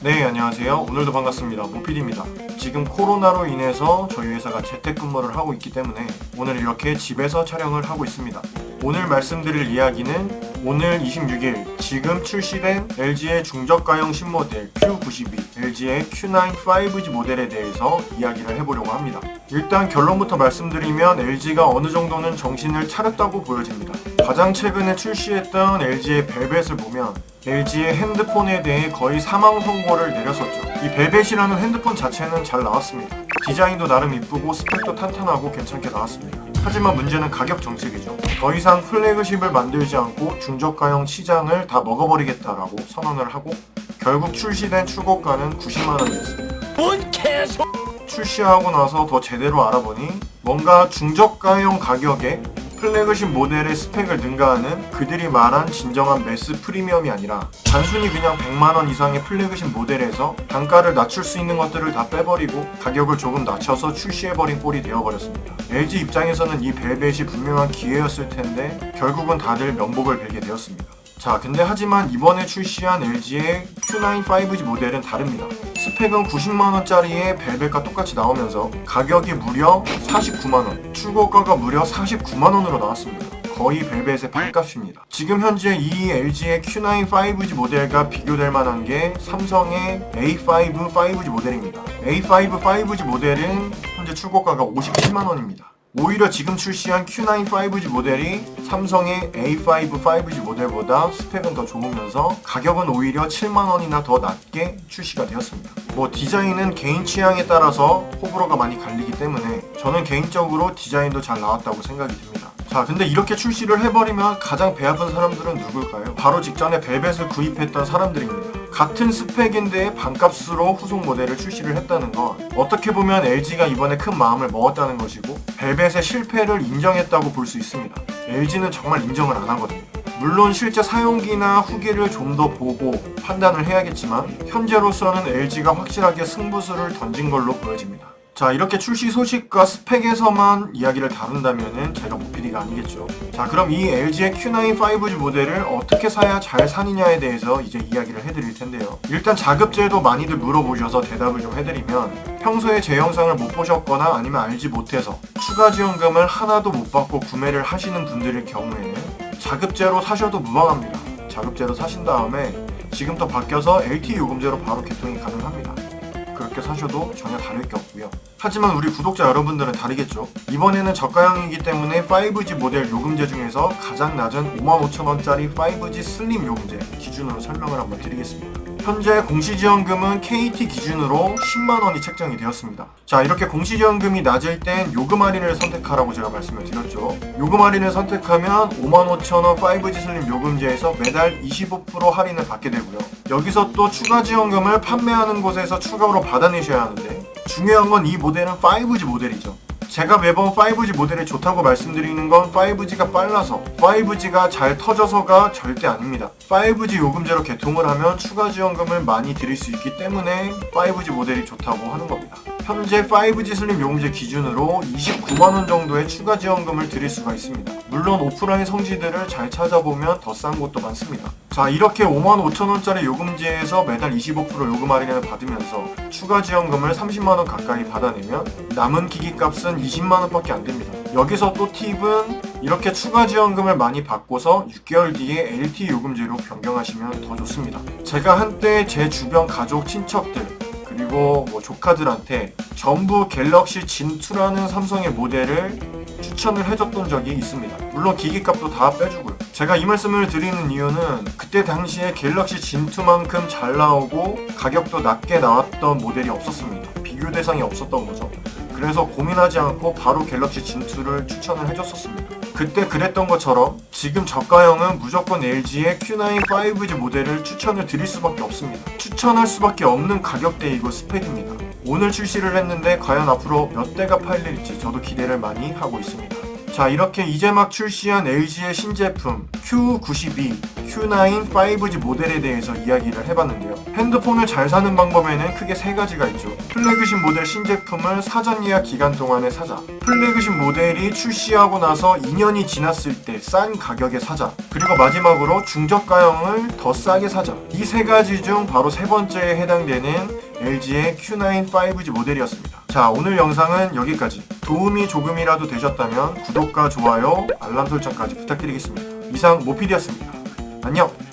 네, 안녕하세요. 오늘도 반갑습니다. 모피디입니다. 지금 코로나로 인해서 저희 회사가 재택근무를 하고 있기 때문에 오늘 이렇게 집에서 촬영을 하고 있습니다. 오늘 말씀드릴 이야기는 오늘 26일 지금 출시된 LG의 중저가형 신모델 Q92, LG의 Q9 5G 모델에 대해서 이야기를 해보려고 합니다. 일단 결론부터 말씀드리면 LG가 어느 정도는 정신을 차렸다고 보여집니다. 가장 최근에 출시했던 LG의 벨벳을 보면 LG의 핸드폰에 대해 거의 사망 선고를 내렸었죠. 이 벨벳이라는 핸드폰 자체는 잘 나왔습니다. 디자인도 나름 이쁘고 스펙도 탄탄하고 괜찮게 나왔습니다. 하지만 문제는 가격 정책이죠. 더 이상 플래그십을 만들지 않고 중저가형 시장을 다 먹어버리겠다라고 선언을 하고 결국 출시된 출고가는 90만 원이었습니다. 뭔 개소 출시하고 나서 더 제대로 알아보니 뭔가 중저가형 가격에 플래그십 모델의 스펙을 능가하는 그들이 말한 진정한 매스 프리미엄이 아니라 단순히 그냥 100만원 이상의 플래그십 모델에서 단가를 낮출 수 있는 것들을 다 빼버리고 가격을 조금 낮춰서 출시해버린 꼴이 되어버렸습니다. LG 입장에서는 이 벨벳이 분명한 기회였을 텐데 결국은 다들 명복을 빌게 되었습니다. 자, 근데 하지만 이번에 출시한 LG의 Q9 5G 모델은 다릅니다. 스펙은 90만원짜리의 벨벳과 똑같이 나오면서 가격이 무려 49만원, 출고가가 무려 49만원으로 나왔습니다. 거의 벨벳의 반값입니다. 지금 현재 이 LG의 Q9 5G 모델과 비교될 만한 게 삼성의 A5 5G 모델입니다. A5 5G 모델은 현재 출고가가 57만 원입니다. 오히려 지금 출시한 Q9 5G 모델이 삼성의 A5 5G 모델보다 스펙은 더 좋으면서 가격은 오히려 7만원이나 더 낮게 출시가 되었습니다. 뭐 디자인은 개인 취향에 따라서 호불호가 많이 갈리기 때문에 저는 개인적으로 디자인도 잘 나왔다고 생각이 듭니다. 자, 근데 이렇게 출시를 해버리면 가장 배 아픈 사람들은 누굴까요? 바로 직전에 벨벳을 구입했던 사람들입니다. 같은 스펙인데 반값으로 후속 모델을 출시를 했다는 건 어떻게 보면 LG가 이번에 큰 마음을 먹었다는 것이고 벨벳의 실패를 인정했다고 볼 수 있습니다. LG는 정말 인정을 안 하거든요. 물론 실제 사용기나 후기를 좀 더 보고 판단을 해야겠지만 현재로서는 LG가 확실하게 승부수를 던진 걸로 보여집니다. 자 이렇게 출시 소식과 스펙에서만 이야기를 다룬다면은 제가 모피디가 아니겠죠. 자 그럼 이 LG의 Q9 5G 모델을 어떻게 사야 잘 사느냐에 대해서 이제 이야기를 해드릴 텐데요. 일단 자급제도 많이들 물어보셔서 대답을 좀 해드리면 평소에 제 영상을 못 보셨거나 아니면 알지 못해서 추가 지원금을 하나도 못 받고 구매를 하시는 분들일 경우에는 자급제로 사셔도 무방합니다. 자급제로 사신 다음에 지금부터 바뀌어서 LTE 요금제로 바로 개통이 가능합니다. 그렇게 사셔도 전혀 다를 게 없고요. 하지만 우리 구독자 여러분들은 다르겠죠. 이번에는 저가형이기 때문에 5G 모델 요금제 중에서 가장 낮은 55,000원짜리 5G 슬림 요금제 기준으로 설명을 한번 드리겠습니다. 현재 공시지원금은 KT 기준으로 10만원이 책정이 되었습니다. 자, 이렇게 공시지원금이 낮을 땐 요금 할인을 선택하라고 제가 말씀을 드렸죠. 요금 할인을 선택하면 55,000원 5G 슬림 요금제에서 매달 25% 할인을 받게 되고요. 여기서 또 추가 지원금을 판매하는 곳에서 추가로 받아내셔야 하는데 중요한 건 이 모델은 5G 모델이죠. 제가 매번 5G 모델이 좋다고 말씀드리는 건 5G가 빨라서 5G가 잘 터져서가 절대 아닙니다. 5G 요금제로 개통을 하면 추가 지원금을 많이 드릴 수 있기 때문에 5G 모델이 좋다고 하는 겁니다. 현재 5G 슬림 요금제 기준으로 29만원 정도의 추가 지원금을 드릴 수가 있습니다. 물론 오프라인 성지들을 잘 찾아보면 더 싼 곳도 많습니다. 자 이렇게 55,000원짜리 요금제에서 매달 25% 요금 할인을 받으면서 추가 지원금을 30만원 가까이 받아내면 남은 기기값은 20만원밖에 안 됩니다. 여기서 또 팁은 이렇게 추가 지원금을 많이 받고서 6개월 뒤에 LTE 요금제로 변경하시면 더 좋습니다. 제가 한때 제 주변 가족 친척들 그리고 뭐 조카들한테 전부 갤럭시 진2라는 삼성의 모델을 추천을 해줬던 적이 있습니다. 물론 기기값도 다 빼주고요. 제가 이 말씀을 드리는 이유는 그때 당시에 갤럭시 진2만큼 잘 나오고 가격도 낮게 나왔던 모델이 없었습니다. 비교 대상이 없었던 거죠. 그래서 고민하지 않고 바로 갤럭시 진2를 추천을 해줬었습니다. 그때 그랬던 것처럼 지금 저가형은 무조건 LG의 Q9 5G 모델을 추천을 드릴 수밖에 없습니다. 추천할 수밖에 없는 가격대이고 스펙입니다. 오늘 출시를 했는데 과연 앞으로 몇 대가 팔릴지 저도 기대를 많이 하고 있습니다. 자 이렇게 이제 막 출시한 LG의 신제품 Q92, Q9 5G 모델에 대해서 이야기를 해봤는데요. 핸드폰을 잘 사는 방법에는 크게 세 가지가 있죠. 플래그십 모델 신제품을 사전 예약 기간 동안에 사자. 플래그십 모델이 출시하고 나서 2년이 지났을 때 싼 가격에 사자. 그리고 마지막으로 중저가형을 더 싸게 사자. 이 세 가지 중 바로 세 번째에 해당되는 LG의 Q9 5G 모델이었습니다. 자, 오늘 영상은 여기까지. 도움이 조금이라도 되셨다면 구독과 좋아요, 알람 설정까지 부탁드리겠습니다. 이상 모피디였습니다. 안녕!